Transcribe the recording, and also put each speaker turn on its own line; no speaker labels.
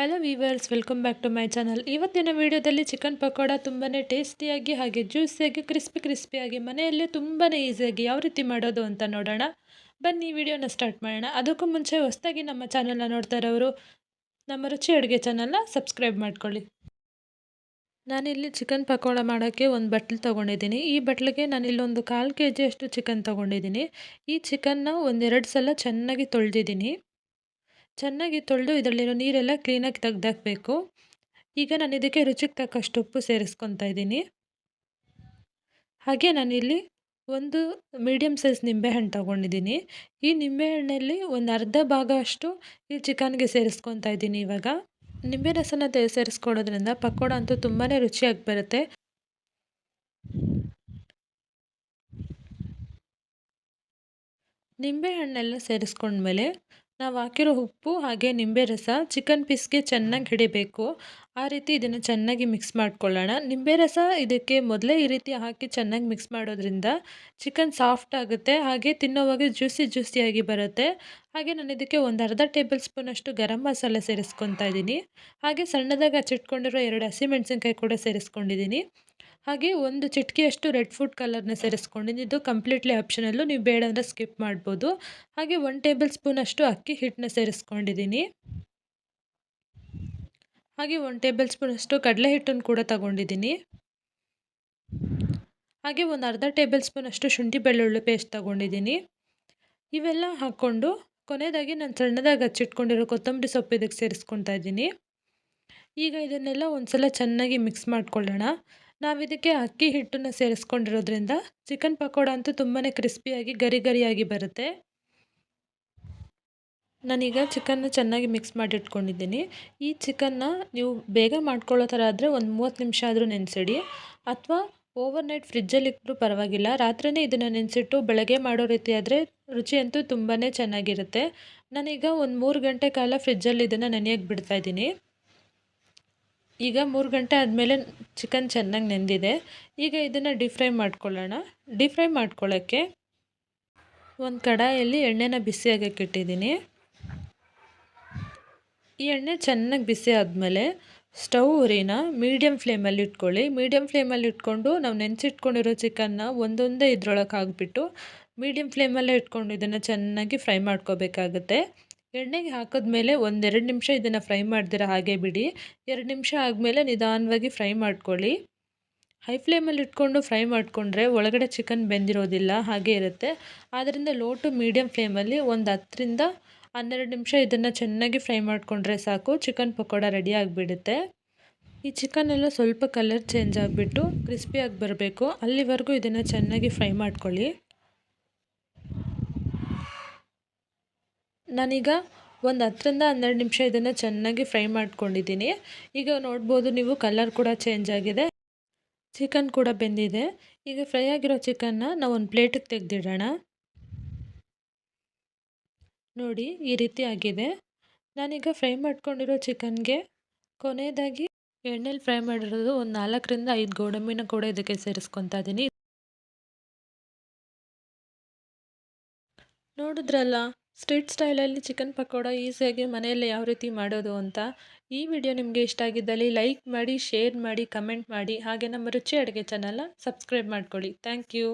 Hello viewers welcome back to my channel ಇವತ್ತಿನ ವಿಡಿಯೋದಲ್ಲಿ chicken pakoda ತುಂಬಾ ಟೇಸ್ಟಿಯಾಗಿ ಹಾಗೆ ಜ್ಯೂಸಿಯಾಗಿ ಕ್ರಿಸ್ಪಿ ಕ್ರಿಸ್ಪಿಯಾಗಿ ಮನೆಯಲ್ಲೇ ತುಂಬಾ ಈಸಿಯಾಗಿ ಯಾವ ರೀತಿ ಮಾಡೋದು ಅಂತ ನೋಡೋಣ. ಬನ್ನಿ, ವಿಡಿಯೋನ ಸ್ಟಾರ್ಟ್ ಮಾಡೋಣ. ಅದಕ್ಕೂ ಮುಂಚೆ ಹೊಸದಾಗಿ ನಮ್ಮ ಚಾನಲ್ನ ನೋಡ್ತಾ ಇರೋರು ನಮ್ಮ ರುಚಿ ಅಡುಗೆ ಚಾನಲ್ನ ಸಬ್ಸ್ಕ್ರೈಬ್ ಮಾಡ್ಕೊಳ್ಳಿ. ನಾನಿಲ್ಲಿ ಚಿಕನ್ ಪಕೋಡ ಮಾಡೋಕ್ಕೆ ಒಂದು ಬಟ್ಲು ತೊಗೊಂಡಿದ್ದೀನಿ. ಈ ಬಟ್ಲಿಗೆ ನಾನಿಲ್ಲೊಂದು ಕಾಲು ಕೆ ಜಿಯಷ್ಟು ಚಿಕನ್ ತೊಗೊಂಡಿದ್ದೀನಿ. ಈ ಚಿಕನ್ನ ಒಂದೆರಡು ಸಲ ಚೆನ್ನಾಗಿ ತೊಳೆದಿದ್ದೀನಿ. ಚೆನ್ನಾಗಿ ತೊಳೆದು ಇದರಲ್ಲಿರೋ ನೀರೆಲ್ಲ ಕ್ಲೀನಾಗಿ ತೆಗ್ದಾಕಬೇಕು. ಈಗ ನಾನು ಇದಕ್ಕೆ ರುಚಿಗೆ ತಕ್ಕಷ್ಟು ಉಪ್ಪು ಸೇರಿಸ್ಕೊತಾ ಇದ್ದೀನಿ. ಹಾಗೆ ನಾನಿಲ್ಲಿ ಒಂದು ಮೀಡಿಯಮ್ ಸೈಜ್ ನಿಂಬೆಹಣ್ಣು ತೊಗೊಂಡಿದ್ದೀನಿ. ಈ ನಿಂಬೆಹಣ್ಣಲ್ಲಿ ಒಂದು ಅರ್ಧ ಭಾಗ ಅಷ್ಟು ಈ ಚಿಕನ್ಗೆ ಸೇರಿಸ್ಕೊತಾ ಇದ್ದೀನಿ ಇವಾಗ. ನಿಂಬೆ ರಸನ ಸೇರಿಸ್ಕೊಡೋದ್ರಿಂದ ಪಕೋಡ ಅಂತೂ ತುಂಬಾ ರುಚಿಯಾಗಿ ಬರುತ್ತೆ. ನಿಂಬೆಹಣ್ಣೆಲ್ಲ ಸೇರಿಸ್ಕೊಂಡ್ಮೇಲೆ ನಾವು ಹಾಕಿರೋ ಉಪ್ಪು ಹಾಗೆ ನಿಂಬೆ ರಸ ಚಿಕನ್ ಪೀಸ್ಗೆ ಚೆನ್ನಾಗಿ ಹಿಡಿಬೇಕು. ಆ ರೀತಿ ಇದನ್ನು ಚೆನ್ನಾಗಿ ಮಿಕ್ಸ್ ಮಾಡ್ಕೊಳ್ಳೋಣ. ನಿಂಬೆ ರಸ ಇದಕ್ಕೆ ಮೊದಲೇ ಈ ರೀತಿ ಹಾಕಿ ಚೆನ್ನಾಗಿ ಮಿಕ್ಸ್ ಮಾಡೋದ್ರಿಂದ ಚಿಕನ್ ಸಾಫ್ಟ್ ಆಗುತ್ತೆ. ಹಾಗೆ ತಿನ್ನೋವಾಗ ಜ್ಯೂಸಿ ಜ್ಯೂಸಿಯಾಗಿ ಬರುತ್ತೆ. ಹಾಗೆ ನಾನು ಇದಕ್ಕೆ ಒಂದು ಅರ್ಧ ಟೇಬಲ್ ಸ್ಪೂನಷ್ಟು ಗರಂ ಮಸಾಲೆ ಸೇರಿಸ್ಕೊತಾ ಇದ್ದೀನಿ. ಹಾಗೆ ಸಣ್ಣದಾಗಿ ಹಚ್ಚಿಟ್ಕೊಂಡಿರೋ ಎರಡು ಹಸಿಮೆಣಸಿನ್ಕಾಯಿ ಕೂಡ ಸೇರಿಸ್ಕೊಂಡಿದ್ದೀನಿ. ಹಾಗೆ ಒಂದು ಚಿಟಿಕೆಯಷ್ಟು ರೆಡ್ ಫುಡ್ ಕಲರ್ನ ಸೇರಿಸ್ಕೊಂಡಿದ್ದು ಇದು ಕಂಪ್ಲೀಟ್ಲಿ ಆಪ್ಷನಲ್ಲು ನೀವು ಬೇಡ ಅಂದರೆ ಸ್ಕಿಪ್ ಮಾಡ್ಬೋದು. ಹಾಗೆ ಒನ್ ಟೇಬಲ್ ಸ್ಪೂನಷ್ಟು ಅಕ್ಕಿ ಹಿಟ್ಟನ್ನ ಸೇರಿಸ್ಕೊಂಡಿದ್ದೀನಿ. ಹಾಗೆ ಒನ್ ಟೇಬಲ್ ಸ್ಪೂನಷ್ಟು ಕಡಲೆ ಹಿಟ್ಟನ್ನು ಕೂಡ ತಗೊಂಡಿದ್ದೀನಿ. ಹಾಗೆ ಒಂದು ಅರ್ಧ ಟೇಬಲ್ ಸ್ಪೂನಷ್ಟು ಶುಂಠಿ ಬೆಳ್ಳುಳ್ಳಿ ಪೇಸ್ಟ್ ತಗೊಂಡಿದ್ದೀನಿ. ಇವೆಲ್ಲ ಹಾಕ್ಕೊಂಡು ಕೊನೆಯದಾಗಿ ನಾನು ಸಣ್ಣದಾಗಿ ಹಚ್ಚಿಟ್ಕೊಂಡಿರೋ ಕೊತ್ತಂಬರಿ ಸೊಪ್ಪು ಇದಕ್ಕೆ ಸೇರಿಸ್ಕೊತಾ ಇದ್ದೀನಿ. ಈಗ ಇದನ್ನೆಲ್ಲ ಒಂದು ಸಲ ಚೆನ್ನಾಗಿ ಮಿಕ್ಸ್ ಮಾಡ್ಕೊಳ್ಳೋಣ. ನಾವಿದಕ್ಕೆ ಅಕ್ಕಿ ಹಿಟ್ಟನ್ನು ಸೇರಿಸ್ಕೊಂಡಿರೋದ್ರಿಂದ ಚಿಕನ್ ಪಕೋಡ ಅಂತೂ ತುಂಬಾ ಕ್ರಿಸ್ಪಿಯಾಗಿ ಗರಿ ಗರಿಯಾಗಿ ಬರುತ್ತೆ. ನಾನೀಗ ಚಿಕನ್ನ ಚೆನ್ನಾಗಿ ಮಿಕ್ಸ್ ಮಾಡಿಟ್ಕೊಂಡಿದ್ದೀನಿ. ಈ ಚಿಕನ್ನ ನೀವು ಬೇಗ ಮಾಡ್ಕೊಳ್ಳೋ ಥರ ಆದರೆ ಒಂದು ಮೂವತ್ತು ನಿಮಿಷ ಆದರೂ ನೆನೆಸಿಡಿ. ಅಥವಾ ಓವರ್ ನೈಟ್ ಫ್ರಿಜ್ಜಲ್ಲಿ ಇಟ್ಟರೂ ಪರವಾಗಿಲ್ಲ. ರಾತ್ರಿನೇ ಇದನ್ನು ನೆನೆಸಿಟ್ಟು ಬೆಳಗ್ಗೆ ಮಾಡೋ ರೀತಿ ಆದರೆ ರುಚಿ ಅಂತೂ ತುಂಬಾ ಚೆನ್ನಾಗಿರುತ್ತೆ. ನಾನೀಗ ಒಂದು ಮೂರು ಗಂಟೆ ಕಾಲ ಫ್ರಿಜ್ಜಲ್ಲಿ ಇದನ್ನು ನೆನೆಯೋಕ್ಕೆ ಬಿಡ್ತಾಯಿದ್ದೀನಿ ಈಗ ಮೂರು ಗಂಟೆ ಆದಮೇಲೆ ಚಿಕನ್ ಚೆನ್ನಾಗಿ ನೆಂದಿದೆ. ಈಗ ಇದನ್ನು ಡೀಪ್ ಫ್ರೈ ಮಾಡ್ಕೊಳ್ಳೋಣ. ಡೀಪ್ ಫ್ರೈ ಮಾಡ್ಕೊಳ್ಳೋಕ್ಕೆ ಒಂದು ಕಡಾಯಲ್ಲಿ ಎಣ್ಣೆನ ಬಿಸಿ ಆಗಕ್ಕೆ ಇಟ್ಟಿದ್ದೀನಿ. ಈ ಎಣ್ಣೆ ಚೆನ್ನಾಗಿ ಬಿಸಿ ಆದಮೇಲೆ ಸ್ಟವ್ ಉರಿನ ಮೀಡಿಯಮ್ ಫ್ಲೇಮಲ್ಲಿ ಇಟ್ಕೊಳ್ಳಿ. ಮೀಡಿಯಮ್ ಫ್ಲೇಮಲ್ಲಿ ಇಟ್ಕೊಂಡು ನಾವು ನೆನೆಸಿಟ್ಕೊಂಡಿರೋ ಚಿಕನ್ನ ಒಂದೊಂದೇ ಇದ್ರೊಳಗೆ ಹಾಕ್ಬಿಟ್ಟು ಮೀಡಿಯಮ್ ಫ್ಲೇಮಲ್ಲೇ ಇಟ್ಕೊಂಡು ಇದನ್ನು ಚೆನ್ನಾಗಿ ಫ್ರೈ ಮಾಡ್ಕೋಬೇಕಾಗುತ್ತೆ. ಎಣ್ಣೆಗೆ ಹಾಕಿದ್ಮೇಲೆ ಒಂದೆರಡು ನಿಮಿಷ ಇದನ್ನು ಫ್ರೈ ಮಾಡ್ದಿರ ಹಾಗೆ ಬಿಡಿ. ಎರಡು ನಿಮಿಷ ಆದಮೇಲೆ ನಿಧಾನವಾಗಿ ಫ್ರೈ ಮಾಡ್ಕೊಳ್ಳಿ. ಹೈ ಫ್ಲೇಮಲ್ಲಿ ಇಟ್ಕೊಂಡು ಫ್ರೈ ಮಾಡಿಕೊಂಡ್ರೆ ಒಳಗಡೆ ಚಿಕನ್ ಬೆಂದಿರೋದಿಲ್ಲ, ಹಾಗೆ ಇರುತ್ತೆ. ಆದ್ದರಿಂದ ಲೋ ಟು ಮೀಡಿಯಮ್ ಫ್ಲೇಮಲ್ಲಿ ಒಂದು ಹತ್ತರಿಂದ ಹನ್ನೆರಡು ನಿಮಿಷ ಇದನ್ನು ಚೆನ್ನಾಗಿ ಫ್ರೈ ಮಾಡಿಕೊಂಡ್ರೆ ಸಾಕು, ಚಿಕನ್ ಪಕೋಡ ರೆಡಿ ಆಗಿಬಿಡುತ್ತೆ. ಈ ಚಿಕನ್ ಸ್ವಲ್ಪ ಕಲರ್ ಚೇಂಜ್ ಆಗಿಬಿಟ್ಟು ಕ್ರಿಸ್ಪಿಯಾಗಿ ಬರಬೇಕು. ಅಲ್ಲಿವರೆಗೂ ಇದನ್ನು ಚೆನ್ನಾಗಿ ಫ್ರೈ ಮಾಡ್ಕೊಳ್ಳಿ. ನಾನೀಗ ಒಂದು ಹತ್ತರಿಂದ ಹನ್ನೆರಡು ನಿಮಿಷ ಇದನ್ನು ಚೆನ್ನಾಗಿ ಫ್ರೈ ಮಾಡ್ಕೊಂಡಿದ್ದೀನಿ. ಈಗ ನೋಡ್ಬೋದು ನೀವು ಕಲರ್ ಕೂಡ ಚೇಂಜ್ ಆಗಿದೆ. ಚಿಕನ್ ಕೂಡ ಬೆಂದಿದೆ. ಈಗ ಫ್ರೈ ಆಗಿರೋ ಚಿಕನ್ನ ನಾವು ಒಂದು ಪ್ಲೇಟಿಗೆ ತೆಗೆದಿಡೋಣ. ನೋಡಿ, ಈ ರೀತಿ ಆಗಿದೆ. ನಾನೀಗ ಫ್ರೈ ಮಾಡ್ಕೊಂಡಿರೋ ಚಿಕನ್ಗೆ ಕೊನೆಯದಾಗಿ ಎಣ್ಣೆಲಿ ಫ್ರೈ ಮಾಡಿರೋದು ಒಂದು ನಾಲ್ಕರಿಂದ ಐದು ಗೋಡಂಬಿನ ಕೂಡ ಇದಕ್ಕೆ ಸೇರಿಸ್ಕೊತಾ ಇದ್ದೀನಿ ನೋಡಿದ್ರಲ್ಲ ಸ್ಟ್ರೀಟ್ ಸ್ಟೈಲಲ್ಲಿ ಚಿಕನ್ ಪಕೋಡ ಈಸಿಯಾಗಿ ಮನೆಯಲ್ಲೇ ಯಾವ ರೀತಿ ಮಾಡೋದು ಅಂತ ಈ ವಿಡಿಯೋ ನಿಮಗೆ ಇಷ್ಟ ಆಗಿದ್ದಲ್ಲಿ ಲೈಕ್ ಮಾಡಿ, ಶೇರ್ ಮಾಡಿ, ಕಮೆಂಟ್ ಮಾಡಿ ಹಾಗೆ ನಮ್ಮ ರುಚಿ ಅಡುಗೆ ಚಾನಲ್ನ ಸಬ್ಸ್ಕ್ರೈಬ್ ಮಾಡ್ಕೊಳ್ಳಿ. Thank you.